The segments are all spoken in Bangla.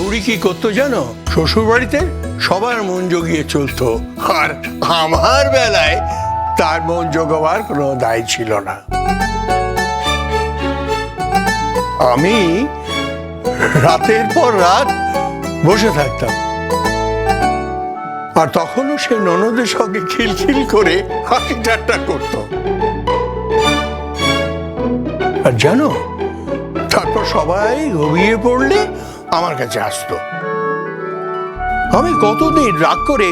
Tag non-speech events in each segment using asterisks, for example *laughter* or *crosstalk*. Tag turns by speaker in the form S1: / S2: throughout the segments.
S1: বুড়ি কি করতো জানো? শ্বশুর বাড়িতে সবার মন জগিয়ে চলতো। আর আমার বেলায় তার মন জোগাবার কোনো দায় ছিল না। আমি রাতের পর রাত বসে থাকতাম। আর তখনও সে ননদের সঙ্গে খিলখিল করে হাসি ঠাট্টা করত। আর জানো, তারপর সবাই ঘুমিয়ে পড়লে আমার কাছে আসতো। আমি কতদিন রাগ করে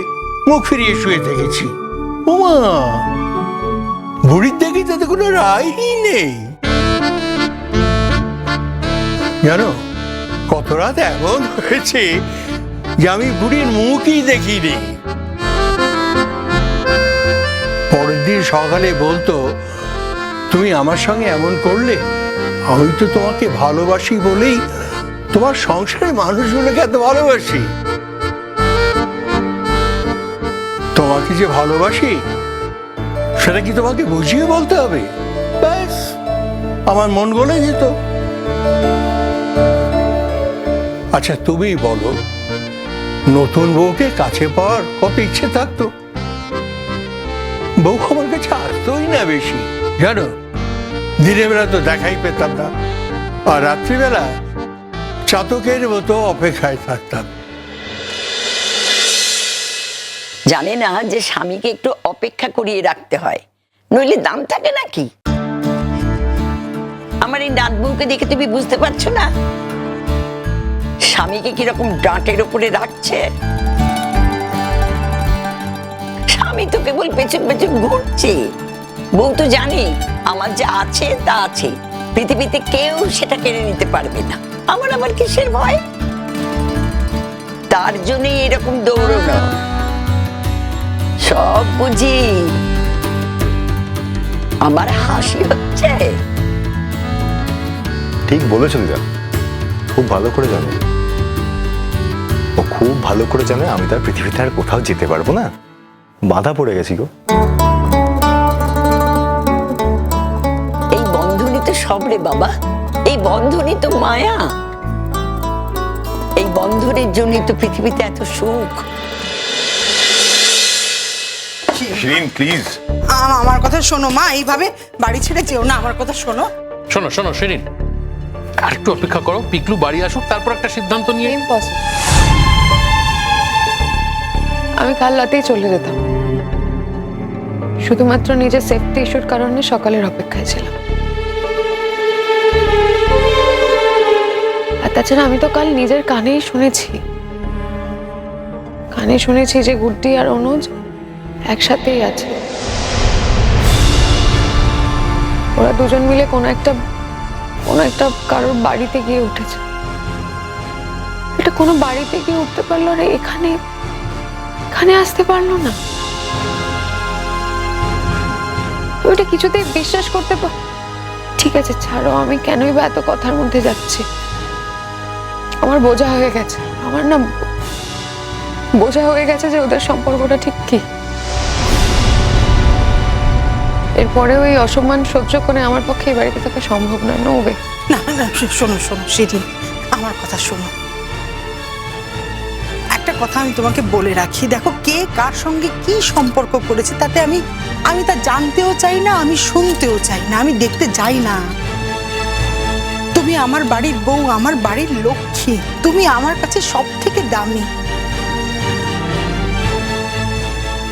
S1: মুখ ফিরিয়ে শুয়ে থেকেছি। ওমা বুড়ির দেখি তাতে কোনো রায়ই নেই। জানো, কত রাত এমন হয়েছে যে আমি বুড়ির মুখই দেখিনি। পরের দিন সকালে বলতো, তুমি আমার সঙ্গে এমন করলে, আমি তো তোমাকে ভালোবাসি বলেই তোমার সংসারের মানুষগুলোকে এত ভালোবাসি? তোমাকে যে ভালোবাসি, সেটা কি তোমাকে বুঝিয়ে বলতে হবে? ব্যাস, আমার মন গলে যেত। আচ্ছা তুমি বলো, নতুন বউকে কাছে পাওয়ার কত ইচ্ছে থাকতো? বউ আমার কাছে আসতোই না বেশি, জানো? দিনের বেলা তো দেখাই পেতাম না, আর রাত্রিবেলা চাতকের মতো অপেক্ষায় থাকতাম।
S2: জানে না যে স্বামীকে একটু অপেক্ষা করিয়ে রাখতে হয়। নইলে দাম থাকে নাকি? আমার এই নাত বউকে দেখে তুমি বুঝতে পারছ না? স্বামীকে কীরকম ডাঁটের উপরে রাখছে? স্বামী তো কেবল পেছন পেছন ঘুরছে। বউ তো জানে, আমার যা আছে তা আছে। পৃথিবীতে কেউ সেটা কেড়ে নিতে পারবে না। আমার আবার কিসের ভয়? তার জন্যই এরকম দৌড়নো। সব বুঝি। আমার হাসি হচ্ছে।
S3: ঠিক বলেছ দিদা খুব ভালো করে জানে। ও খুব ভালো করে জানে আমি তার পৃথিবীতে আর কোথাও যেতে পারব না। বাধা পড়ে গেছি গো।
S2: সব রে বাবা। এই বন্ধনই তো মায়া। এই বন্ধনের জন্যই তো পৃথিবীতে এত সুখ।
S3: শিরিন প্লিজ
S4: আমার কথা শোনো মা এইভাবে বাড়ি ছেড়ে যেও না আমার কথা শোনো।
S5: শোনো শোনো শিরিন। আর একটু অপেক্ষা করো পিকলু বাড়ি আসুক তারপর একটা সিদ্ধান্ত নিয়ে।
S6: আমি কাল রাতেই চলে যেতাম। শুধুমাত্র নিজের সেফটি ইস্যুর কারণে সকালের অপেক্ষায় ছিলাম। আর তাছাড়া আমি তো কাল নিজের কানেই শুনেছি। কানে শুনেছি যে গুড্ডি আর অনুজ একসাথেই আছে। ওরা দুজন মিলে কোনো একটা কোনো একটা কারোর বাড়িতে গিয়ে উঠেছে। এটা কোনো বাড়িতে গিয়ে উঠতে পারল আর এখানে এখানে আসতে পারল না। ওইটা কিছুতেই বিশ্বাস করতে পার ঠিক আছে, ছাড়ো, আমি কেনই বা এত কথার মধ্যে যাচ্ছি? আমার বোঝা হয়ে গেছে। আমার না বোঝা হয়ে গেছে যে ওদের সম্পর্কটা ঠিক কি। এরপরে ওই অসম্মান সহ্য করে আমার পক্ষে এই বাড়িতে থাকা সম্ভব নয়, নো ওয়ে
S4: না না, শোনো শোনো সেদিন আমার কথা শোনো। একটা কথা আমি তোমাকে বলে রাখি, দেখো কে কার সঙ্গে কি সম্পর্ক করেছে তাতে আমি আমি তা জানতেও চাই না, আমি শুনতেও চাই না, আমি দেখতে যাই না। তুমি আমার বাড়ির বউ, আমার বাড়ির লক্ষ্মী। তুমি আমার কাছে সব থেকে দামি।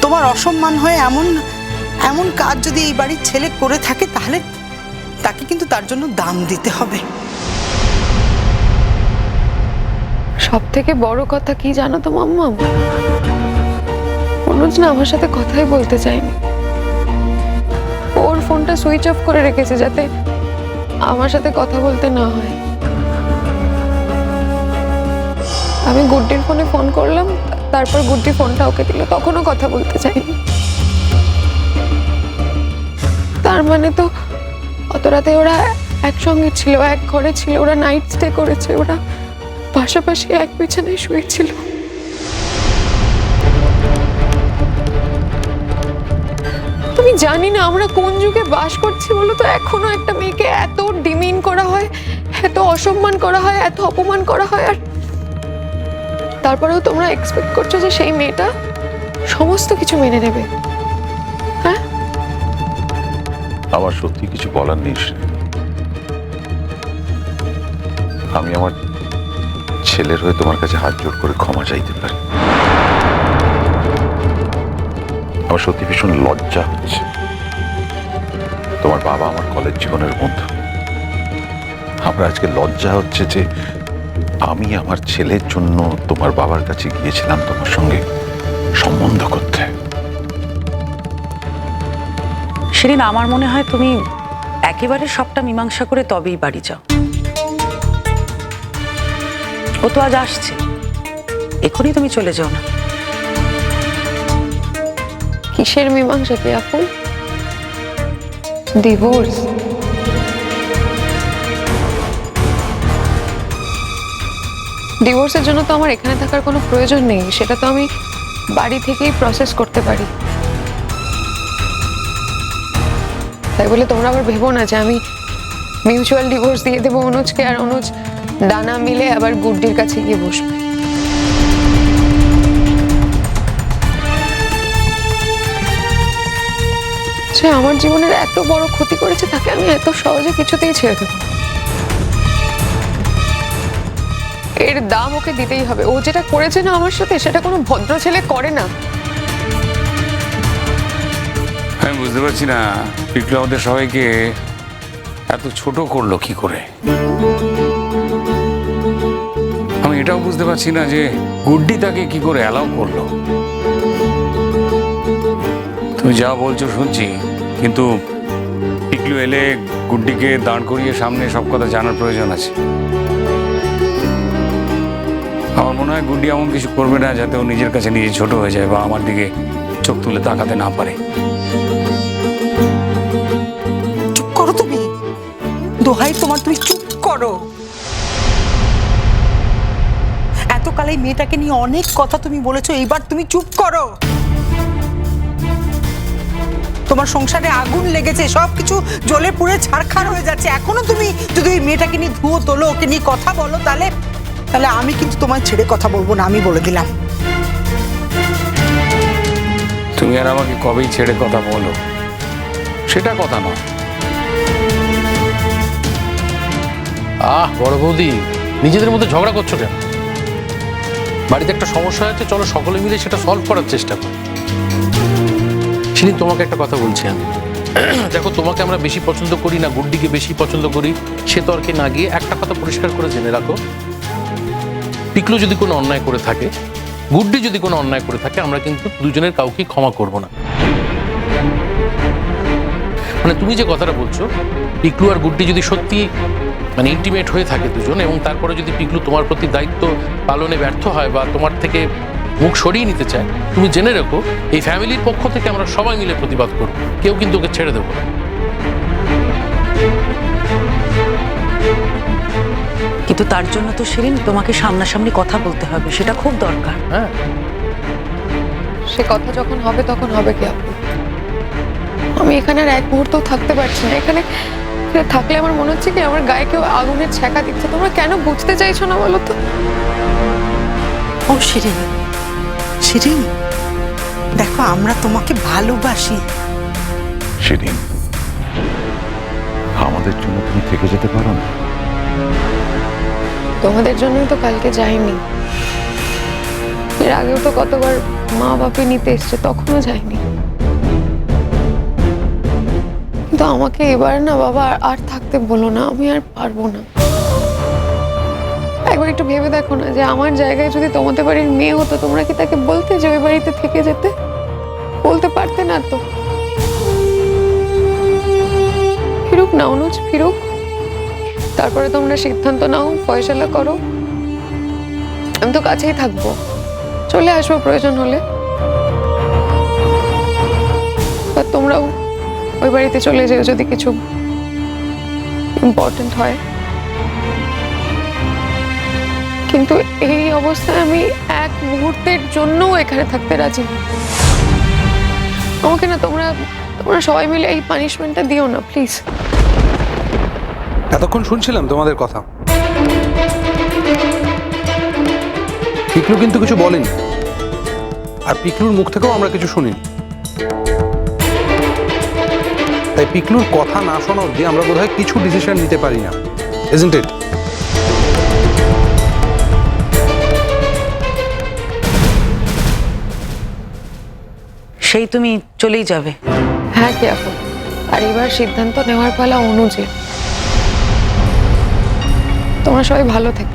S4: তোমার অসম্মান হয়ে এমন এমন কাজ যদি এই বাড়ির ছেলে করে থাকে, তাহলে তাকে কিন্তু তার জন্য দাম দিতে হবে।
S6: সব থেকে বড় কথা কি জানো তো, মাম্মা? অনুজ না আমার সাথে কথাই বলতে চায়নি। ওর ফোনটা সুইচ অফ করে রেখেছে যাতে আমার সাথে কথা বলতে না হয়। আমি গুড্ডির ফোনে ফোন করলাম, তারপর গুড্ডি ফোনটা ওকে দিল, তখনও কথা বলতে চাইনি। তার মানে তো অত রাতে ওরা একসঙ্গে ছিল, এক ঘরে ছিল, ওরা নাইট স্টে করেছে, ওরা পাশাপাশি এক বিছানায় শুয়েছিল। আমি জানি না আমরা কোন যুগে বাস করছি বলো তো, এখনও একটা মেয়েকে এত ডিমিন করা হয়, এত অসম্মান করা হয়, এত অপমান করা হয়, আর তারপরেও তোমরা এক্সপেক্ট করছ যে সেই মেয়েটা সমস্ত কিছু মেনে নেবে। হ্যাঁ?
S7: আমার সত্যি কিছু বলার নেই আমি আমার ছেলের হয়ে তোমার কাছে হাত জোর করে ক্ষমা চাইতে পারি। আমার সত্যি ভীষণ লজ্জা হচ্ছে। তোমার বাবা আমার কলেজ জীবনের বন্ধু। আমরা আজকে লজ্জা হচ্ছে যে আমি আমার ছেলের জন্য তোমার বাবার কাছে গিয়েছিলাম তোমার সঙ্গে সম্বন্ধ করতে।
S8: সেদিন আমার মনে হয় তুমি একেবারে সবটা মীমাংসা করে তবেই বাড়ি যাও। ও তো আজ আসছে। এখনই তুমি চলে যাও না।
S6: কিসের মীমাংসা কি আপু ডিভোর্স ডিভোর্সের জন্য তো আমার এখানে থাকার কোনো প্রয়োজন নেই, সেটা তো আমি বাড়ি থেকেই প্রসেস করতে পারি। তাই বলে তোমরা আবার ভেবো না যে আমি মিউচুয়াল ডিভোর্স দিয়ে দেবো অনুজকে আর অনুজ ডানা মিলে আবার গুড্ডির কাছে গিয়ে বসবে। সে আমার জীবনের এত বড় ক্ষতি করেছে তাকে আমি এত সহজে কিছুতেই ছেড়ে দেবো এর দাম ওকে দিতেই হবে। ও যেটা করেছে না আমার সাথে, সেটা কোনো ভদ্র ছেলে করে না।
S9: আমি বুঝতে পারছি না, পিকলু আমাদের সবাইকে এত ছোট করল কি করে? আমি এটাও বুঝতে পারছি না যে গুড্ডি তাকে কি করে অ্যালাউ করল। তুমি যা বলছো শুনছি, কিন্তু টিকলু এলে গুড্ডিকে দাঁড় করিয়ে সামনে সব কথা জানার প্রয়োজন আছে। আমার মনে হয় গুড্ডি এমন কিছু করবে না যাতে ও নিজের কাছে নিজে ছোট হয়ে যায় বা আমার দিকে চোখ তুলে তাকাতে না পারে।
S4: চুপ করো তুমি। দোহাই তোমার, তুমি চুপ করো। এতকাল মেয়েটাকে নিয়ে অনেক কথা তুমি বলেছ, এইবার তুমি চুপ করো। তোমার সংসারে আগুন লেগেছে সব কিছু জ্বলে পুড়ে ছারখার হয়ে যাচ্ছে। এখনও তুমি যদি ওই মেয়েটাকে নিয়ে ধুয়ো, তোলো, ওকে নিয়ে কথা বলো, তাহলে তাহলে আমি কিন্তু তোমায় ছেড়ে কথা বলব না, আমি বলে দিলাম।
S9: তুমি আর আমাকে কবেই ছেড়ে কথা বলো? সেটা কথা নয়।
S5: আহ, বড় বৌদি, নিজেদের মধ্যে ঝগড়া করছ কেন? বাড়িতে একটা সমস্যা আছে, চলো সকলে মিলে সেটা সলভ করার চেষ্টা করি। সেদিন তোমাকে একটা কথা বলছি আমি। *clears throat* দেখো, তোমাকে আমরা বেশি পছন্দ করি না, গুড্ডিকে বেশি পছন্দ করি, সে তর্কে না গিয়ে একটা কথা পরিষ্কার করে জেনে রাখো। পিকলু যদি কোনো অন্যায় করে থাকে, গুড্ডি যদি কোনো অন্যায় করে থাকে, আমরা কিন্তু দুজনের কাউকে ক্ষমা করব না। মানে তুমি যে কথাটা বলছো পিকলু আর গুড্ডি যদি সত্যি মানে ইন্টিমেট হয়ে থাকে দুজন, এবং তারপরে যদি পিকলু তোমার প্রতি দায়িত্ব পালনে ব্যর্থ হয় বা তোমার থেকে মুখ সরিয়ে নিতে চায় তুমি জেনে রেখো এই ফ্যামিলির পক্ষ থেকে আমরা সবাই মিলে প্রতিবাদ করব। কেউ কিন্তু ওকে ছেড়ে দেবো
S8: কিন্তু তার জন্য তো সেদিন তোমাকে সামনাসামনি কথা বলতে হবে সেটা খুব দরকার।
S5: হ্যাঁ।
S6: সে কথা যখন হবে তখন হবে কি আপু? আমি এখানে আর এক মুহূর্তও থাকতে পারছি না। এখানে থাকলে আমার মনে হচ্ছে কি আমার গায়ে কেউ আগুনের ছ্যাঁকা দিচ্ছে। তোমরা কেন বুঝতে চাইছো না বলো তো?
S4: ও শিরিন শিরিন দেখো আমরা তোমাকে ভালোবাসি।
S7: সেদিন আমাদের জন্য তুমি থেকে যেতে পারো না।
S6: তোমাদের জন্যই তো কালকে যাইনি। এর আগেও তো কতবার মা বাপে নিতে এসছে তখনও যাইনি। কিন্তু আমাকে এবার না বাবা আর থাকতে বলো না আমি আর পারব না। একবার একটু ভেবে দেখো না যে আমার জায়গায় যদি তোমাদের বাড়ির মেয়ে হতো, তোমরা কি তাকে বলতে যে ওই বাড়িতে থেকে যেতে? বলতে পারতে না তো। ফিরুক না, অনুজ, ফিরুক। তারপরে তোমরা সিদ্ধান্ত নাও, ফয়সালা করো। আমি তো কাছেই থাকব। চলে আসব প্রয়োজন হলে। তোমরাও ওই বাড়িতে চলে যেও যদি কিছু ইম্পর্টেন্ট হয়। কিন্তু এই অবস্থায় আমি এক মুহূর্তের জন্য এখানে থাকতে রাজি নই। আমাকে না তোমরা তোমরা সবাই মিলে এই পানিশমেন্টটা দিও না প্লিজ
S10: এতক্ষণ শুনছিলাম তোমাদের কথা।
S11: পিকলু কিন্তু কিছু বলেনি। আর পিকলুর মুখ থেকেও আমরা কিছু শুনিনি। তাই পিকলুর কথা না শোনা অব্দি আমরা বোধহয় কিছু ডিসিশন নিতে পারি না ইজন্ট ইট
S8: সেই তুমি চলেই যাবে।
S6: হ্যাঁ কে আপু? আর এবার সিদ্ধান্ত নেওয়ার পালা অনুজে। তোমরা সবাই ভালো থেকো।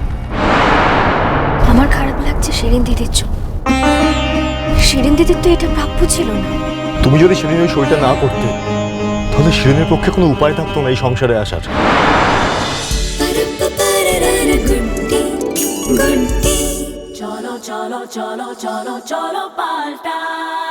S10: আমার খারাপ লাগছে শিরিন দিদির জন্য শিরিন দিদির তো এটা প্রাপ্য ছিল না।
S3: তুমি যদি শিরিনের ওই সইটা না করতে তাহলে শিরিনের পক্ষে কোনো উপায় থাকতো না এই সংসারে আসার।
S10: চলো চলো চলো চলো চলো পাল্টাই